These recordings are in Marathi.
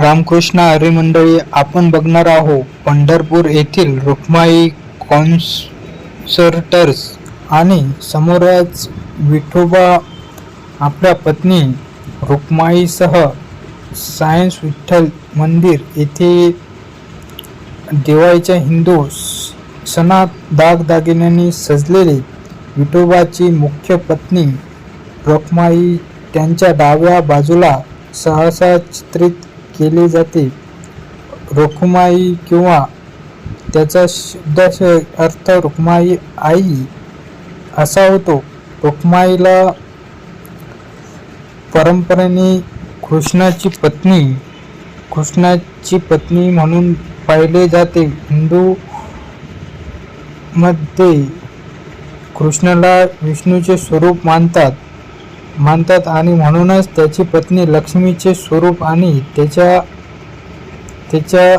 रामकृष्ण आर्य मंडळी आपण बघणार आहोत पंढरपूर येथील रुक्माई कॉन्सर्टर्स आणि समोरच विठोबा आपल्या पत्नी रुक्माईसह सायन्स विठ्ठल मंदिर येथे दिवाळीच्या हिंदू सणात दागदागिन्यांनी सजलेले विठोबाची मुख्य पत्नी रुक्माई त्यांच्या डाव्या बाजूला सहसा चित्रित केले जाते. रुक्माई किंवा त्याचा शब्दाश अर्थ रुक्माई आई असा होतो. रुक्माईला परंपरेने कृष्णाची पत्नी कृष्णाची पत्नी म्हणून पाहिले जाते. हिंदू मध्ये कृष्णाला विष्णूचे स्वरूप मानतात. मानतात आणि म्हणूनच त्याची पत्नी लक्ष्मीचे स्वरूप आणि त्याच्या त्याच्या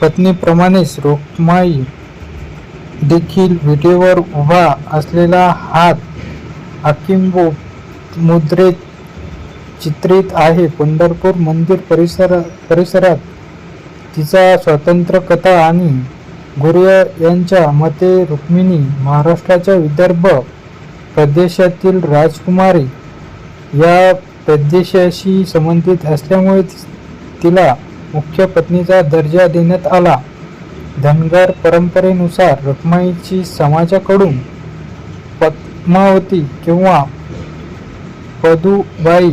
पत्नीप्रमाणेच रुक्माई देखील विटेवर उभा असलेला हात अकिंबो मुद्रेत चित्रित आहे. पंढरपूर मंदिर परिसर परिसरात तिचा स्वतंत्र कथा आणि गुर्य यांच्या मते रुक्मिणी महाराष्ट्राच्या विदर्भ प्रदेशातील राजकुमारी या प्रदेशाशी संबंधित असल्यामुळे तिला मुख्य पत्नीचा दर्जा देण्यात आला. धनगर परंपरेनुसार रुक्माईची समाजाकडून पद्मावती किंवा पदुबाई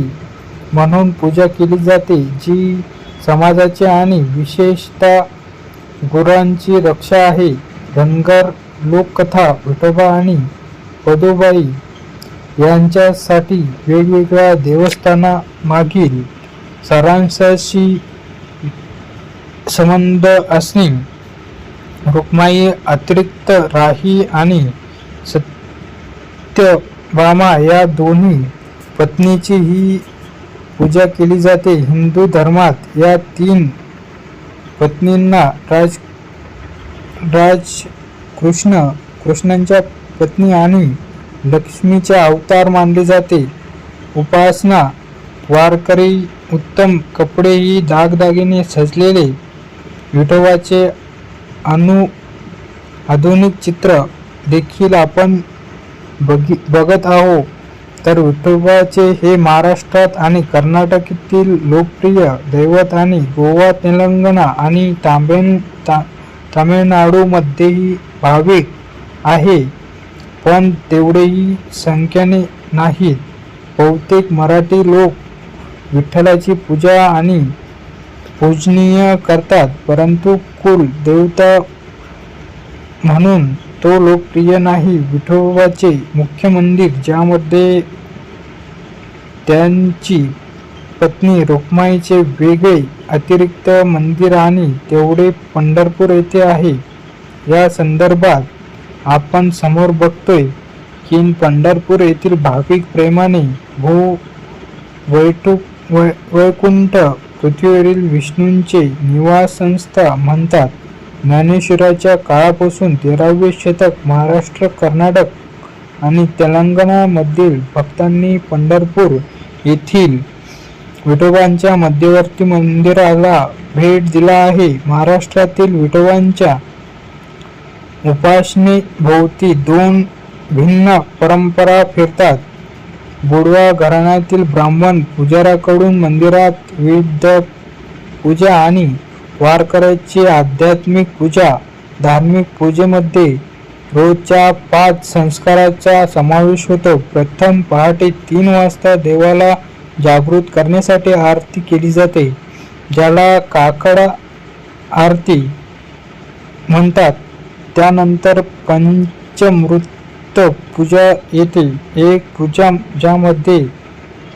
म्हणून पूजा केली जाते जी समाजाची आणि विशेषतः गुरांची रक्षा आहे. धनगर लोककथा विठोबा आणि पदुबाई यांच्यासाठी वेगवेगळ्या देवस्थानामागील सारांशाशी संबंध असणे रुक्माई अतिरिक्त राही आणि सत्यभामा या दोन्ही पत्नीची ही पूजा केली जाते. हिंदू धर्मात या तीन पत्नींना राज राज कृष्ण कृष्णांच्या पत्नी आणि लक्ष्मीचा अवतार मानले जाते. उपासना वारकरी उत्तम कपडे ही दागदागिने सजलेले विठोबाचे अनु आधुनिक चित्र देखील आपण बघी बघत आहो तर विठोबाचे हे महाराष्ट्रात आणि कर्नाटकातील लोकप्रिय दैवत आणि गोवा तेलंगणा आणि तामिळ ता तामिळनाडूमध्येही भाविक आहे. पण तेवढेही संख्येने नाहीत बहुतेक मराठी लोक विठ्ठलाची पूजा आणि पूजनीय करतात परंतु कुल देवता म्हणून तो लोकप्रिय नाही. विठोबाचे मुख्य मंदिर ज्यामध्ये त्यांची पत्नी रुक्माईचे वेगळे अतिरिक्त मंदिर आणि तेवढे पंढरपूर येथे आहे. या संदर्भात आपण समोर बघतोय की पंढरपूर येथील भाविक प्रेमाने भू वैटू वै वैकुंठ पृथ्वीवरील विष्णूंचे निवासंस्था म्हणतात. ज्ञानेश्वराच्या काळापासून तेरावे शतक महाराष्ट्र कर्नाटक आणि तेलंगणामधील भक्तांनी पंढरपूर येथील विठोबांच्या मध्यवर्ती मंदिराला भेट दिला आहे. महाराष्ट्रातील विठोबांच्या उपासनेभोवती दोन भिन्न परंपरा फिरतात. बुडवा घराण्यातील ब्राह्मण पुजाराकडून मंदिरात विविध पूजा आणि वारकऱ्याची आध्यात्मिक पूजा धार्मिक पूजेमध्ये रोजच्या पाच संस्काराचा समावेश होतो. प्रथम पहाटे तीन वाजता देवाला जागृत करण्यासाठी आरती केली जाते ज्याला काकडा आरती म्हणतात. त्यानंतर पंचमृत पूजा येते. एक पूजा ज्यामध्ये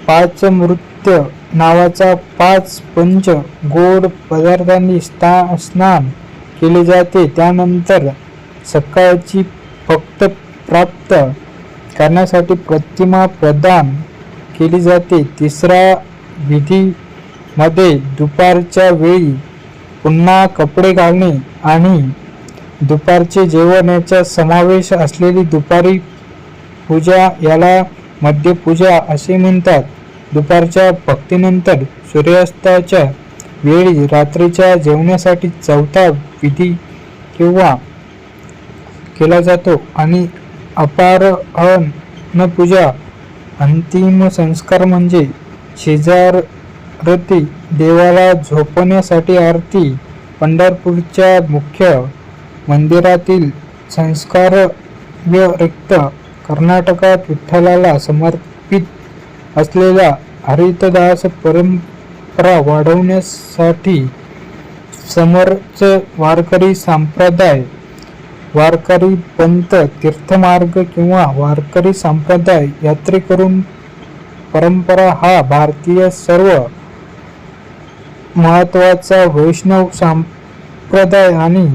पाचमृत्य नावाचा पाच पंच गोड पदार्थांनी स्था स्नान केले जाते. त्यानंतर सकाळची फक्त प्राप्त करण्यासाठी प्रतिमा प्रदान केली जाते. तिसरा विधीमध्ये दुपारच्या वेळी पुन्हा कपडे घालणे आणि दुपारचे जेवण याचा समावेश असलेली दुपारी पूजा याला मध्यपूजा असे म्हणतात. दुपारच्या भक्तीनंतर सूर्यास्ताच्या वेळी रात्रीच्या जेवणासाठी चौथा विधी किंवा केला जातो आणि अपार पूजा अंतिम संस्कार म्हणजे शेजारती देवाला झोपण्यासाठी आरती पंढरपूरच्या मुख्य मंदिरातील संस्कार व्यतिरिक्त कर्नाटकात विठ्ठलाला समर्पित असलेल्या हरितदास परंपरा वाढवण्यासाठी समर्थ वारकरी संप्रदाय वारकरी पंथ तीर्थमार्ग किंवा वारकरी संप्रदाय यात्रेकरून परंपरा हा भारतीय सर्व महत्त्वाचा वैष्णव संप्रदाय आणि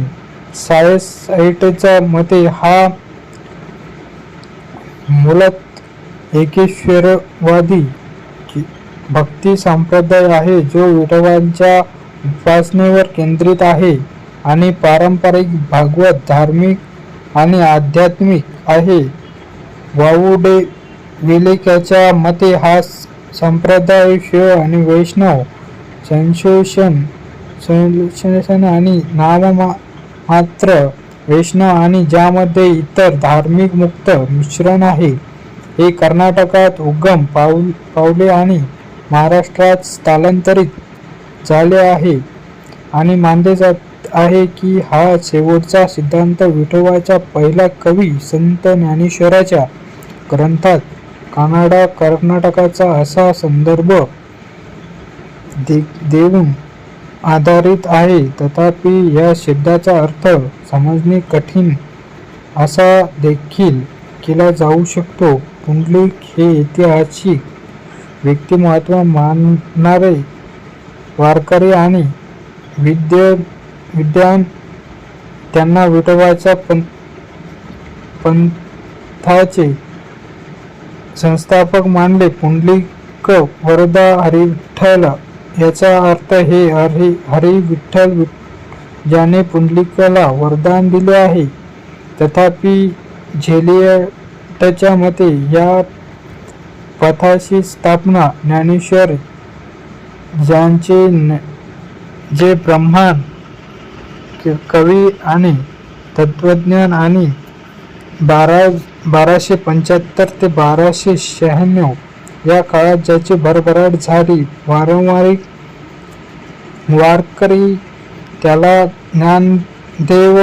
सायसाईटच्या मते हा मूलत एकेश्वरवादी भक्ती संप्रदाय आहे जो विठोबांच्या उपासनेवर केंद्रित आहे आणि पारंपरिक भागवत धार्मिक आणि आध्यात्मिक आहे. वाऊडे विलेख्याच्या मते हा संप्रदाय शिव आणि वैष्णव संशोषण संशोषण आणि नाममा मात्र वैष्णव आणि ज्यामध्ये इतर धार्मिक मुक्त मिश्रण आहे हे कर्नाटकात उगम पाऊल पावले आणि महाराष्ट्रात स्थलांतरित झाले आहे आणि मानले जात आहे की हा शेवटचा सिद्धांत विठोबाच्या पहिला कवी संत ज्ञानेश्वराच्या ग्रंथात कानाडा कर्नाटकाचा असा संदर्भ दे देऊन आधारित आहे. तथापि या शब्दाचा अर्थ समजणे कठीण असा देखील केला जाऊ शकतो. पुंडलिक हे ऐतिहासिक व्यक्तिमत्व मानणारे वारकरी आणि विद्य विद्यान त्यांना विठोबाच्या पं पंथाचे संस्थापक मानले. पुंडलिक वरदा हरिठ्ठल याचा अर्थ हे हरी हरी विठ्ठल ज्याने पुंडलिकाला वरदान दिले आहे तथापि झेलियटच्या मते या पथाची स्थापना ज्ञानेश्वर ज्यांचे जे ब्रह्मांड कवी आणि तत्वज्ञान आणि बारा बाराशे पंच्याहत्तर ते बाराशे शहाण्णव या काळात ज्याची भरभराट झाली वारंवार वारकरी त्याला ज्ञानदेव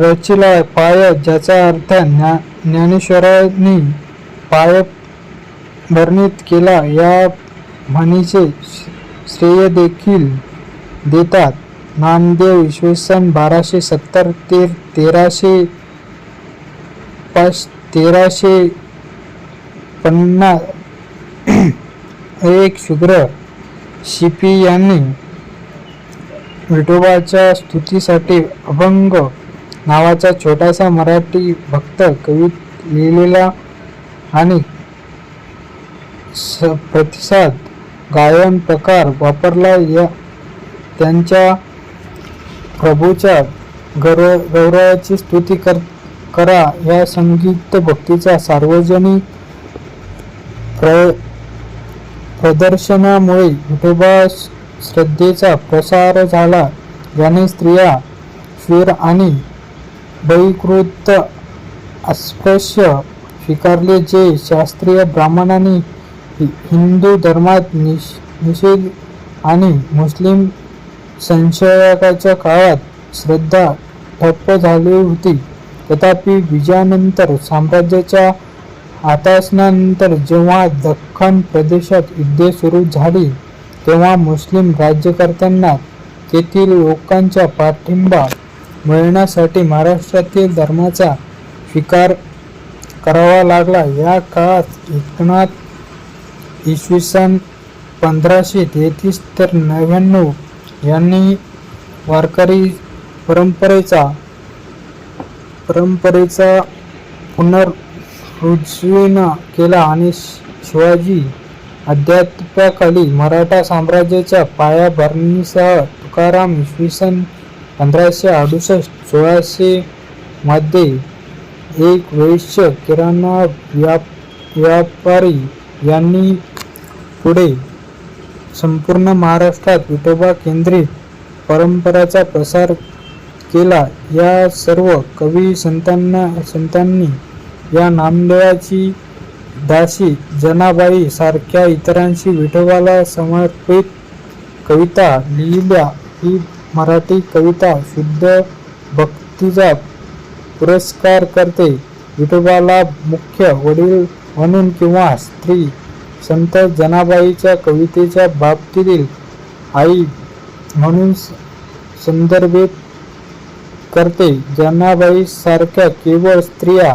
रचिला पाय ज्याचा अर्थ ज्ञा ज्ञानेश्वरांनी पाय वर्णित केला या म्हणीचे श्रेय देखील देतात. नामदेव इसवी सन बाराशे सत्तर ते तेराशे पाच तेराशे पन्नास. एक शुभ्र. शिपी यांनी विठोबाच्या स्तुतीसाठी अभंग नावाचा छोटासा मराठी भक्त कवी लिहिलेला आणि प्रतिसाद गायन प्रकार वापरला या त्यांच्या प्रभूच्या गौरव गौरवाची स्तुती कर करा या संगीत भक्तीचा सार्वजनिक प्र प्रदर्शनामुळे विठोबा श्रद्धेचा प्रसार झाला. याने स्त्रिया शूर आणि बहिकृत अस्पृश्य स्वीकारले जे शास्त्रीय ब्राह्मणांनी हि- हिंदू धर्मात निष निषेध आणि मुस्लिम संशयकाच्या काळात श्रद्धा ठप्प झाली होती. तथापि विजयानंतर साम्राज्याच्या आतासनानंतर जेव्हा दख्खन प्रदेशात युद्धे सुरू झाली तेव्हा मुस्लिम राज्यकर्त्यांना तेथील लोकांचा पाठिंबा मिळण्यासाठी महाराष्ट्रातील धर्माचा स्वीकार करावा लागला. या काळात एकनाथ इसवी सन पंधराशे तेहतीस तर नव्याण्णव यांनी वारकरी परंपरेचा परंपरेचा पुनर् पुनरुज्जीवन केला आणि शिवाजी अध्यात्माखाली मराठा साम्राज्याच्या पायाभरणीसह तुकाराम इसवी सन पंधराशे अडुसष्ट सोळाशे मध्ये एक वैश्य किराणा व्याप व्यापारी यांनी पुढे संपूर्ण महाराष्ट्रात विठोबा केंद्रित परंपराचा प्रसार केला. या सर्व कवी संतांना संतांनी या नामदेवाची दासी जनाबाई सारख्या इतरांशी विठोबाला समर्पित कविता लिहिल्या. ही मराठी कविता शुद्ध भक्तीचा पुरस्कार करते. विठोबाला मुख्य वडील म्हणून किंवा स्त्री संत जनाबाईच्या कवितेच्या बाबतीतील आई म्हणून संदर्भित करते. जनाबाई सारख्या केवळ स्त्रिया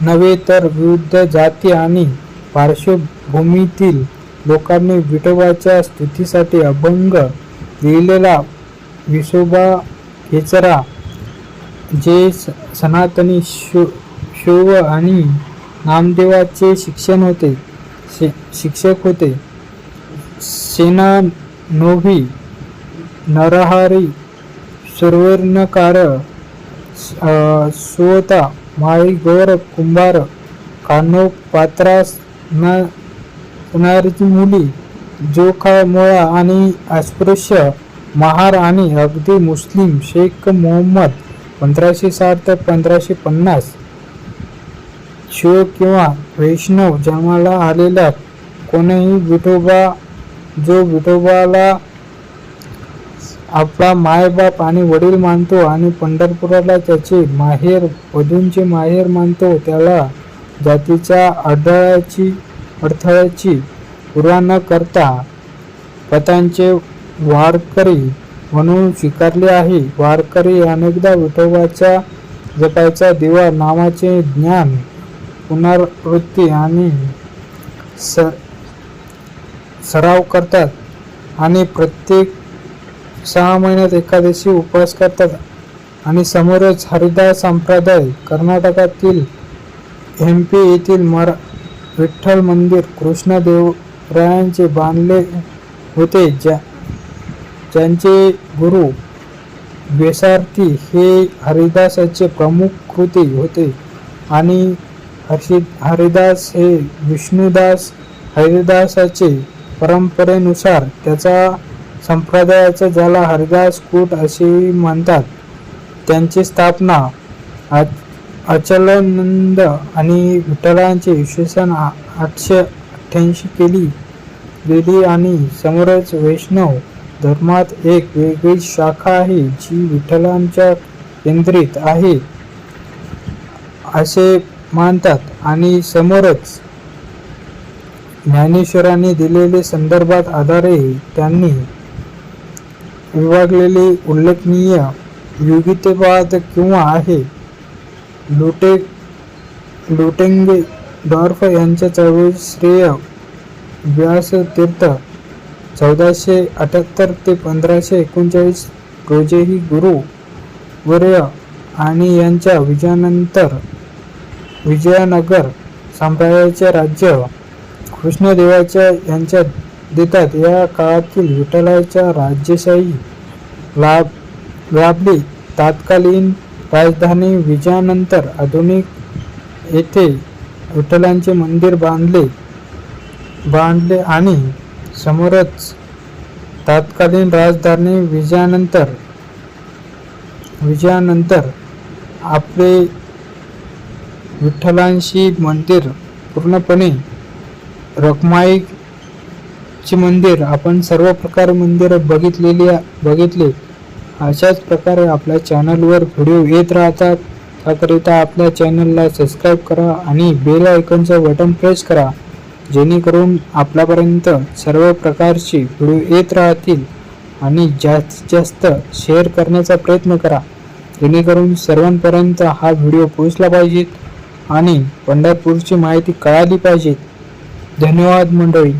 नव्हे तर विविध जाती आणि पार्श्वभूमीतील लोकांनी विठोबाच्या स्तुतीसाठी अभंग लिहिलेला विसोबा खेचरा जे स- सनातनी शो शोव आणि नामदेवाचे शिक्षण होते शि शिक्षक होते. सेना नोभी नरहारी सुवर्णकार सुवता माळी गोर कुंभार कानो पात्रास ना नारीची मुली जोखा मोळा आणि अस्पृश्य महार आणि अगदी मुस्लिम शेख मोहम्मद पंधराशे साठ ते पंधराशे पन्नास. शिव किंवा वैष्णव जन्माला आलेला कोणीही विठोबा जो विठोबाला आपला मायबाप आणि वडील मानतो आणि पंढरपुराला त्याचे माहेर वधूंचे माहेर मानतो. त्याला जातीच्या अडथळ्याची अडथळ्याची पुरा न करता पतांचे वारकरी म्हणून स्वीकारले आहे. वारकरी अनेकदा विठोबाच्या जपायचा दिवा नावाचे ज्ञान पुनरावृत्ती आणि स सराव करतात. आणि प्रत्येक सहा महिन्यात एकादशी उपवास करतात. आणि समोरच हरिदास संप्रदाय कर्नाटकातील एमपी येथील मरा विठ्ठल मंदिर कृष्णदेवरायांचे बांधले होते. ज्या ज्यांचे गुरु बेसारथी हे हरिदासाचे प्रमुख कृती होते. आणि हर्षि हरिदास हे विष्णुदास हरिदासाचे परंपरेनुसार त्याचा संप्रदायाचा ज्याला हरिदास कूट असे म्हणतात त्यांची स्थापना अचलनंद अचलानंद आणि विठ्ठलांचे इसवी आठशे अठ्ठ्याऐंशी केली. गेली आणि समोरच वैष्णव धर्मात एक वेगळी शाखा आहे जी विठ्ठलांच्या केंद्रित आहे असे मानतात. आणि समोरच ज्ञानेश्वरांनी दिलेले संदर्भात आधारे त्यांनी विभागलेले उल्लेखनीय विविधवाद किंवा आहे. लुटे लुटेंगे डॉर्फ यांच्या चळवळी श्रेय व्यासतीर्थ चौदाशे अठ्याहत्तर ते पंधराशे एकोणचाळीस रोजेही गुरु वर्य आणि यांच्या विजयानंतर विजयानगर साम्राज्याचे राज्य कृष्णदेवाच्या यांच्या देतात. या काळातील विठ्ठलाच्या राज्यशाही लाभ लाभली. तात्कालीन राजधानी विजयानंतर आधुनिक येथे विठ्ठलांचे मंदिर बांधले. बांधले आणि समोरच तात्कालीन राजधानी विजयानंतर विजयानंतर आपले विठ्ठलांशी मंदिर पूर्णपणे रखमाईचे मंदिर आपण सर्व प्रकार मंदिर बघितलेली बघितले. अशाच प्रकारे आपल्या चॅनलवर व्हिडिओ येत राहतात. त्याकरिता आपल्या चॅनलला सबस्क्राईब करा आणि बेल आयकनचं बटन प्रेस करा. जेणेकरून आपल्यापर्यंत सर्व प्रकारचे व्हिडिओ येत राहतील. आणि जास्तीत जास्त शेअर करण्याचा प्रयत्न करा. जेणेकरून सर्वांपर्यंत हा व्हिडिओ पोहोचला पाहिजेत आणि पंढरपूरची माहिती कळाली पाहिजे. धन्यवाद मंडळी.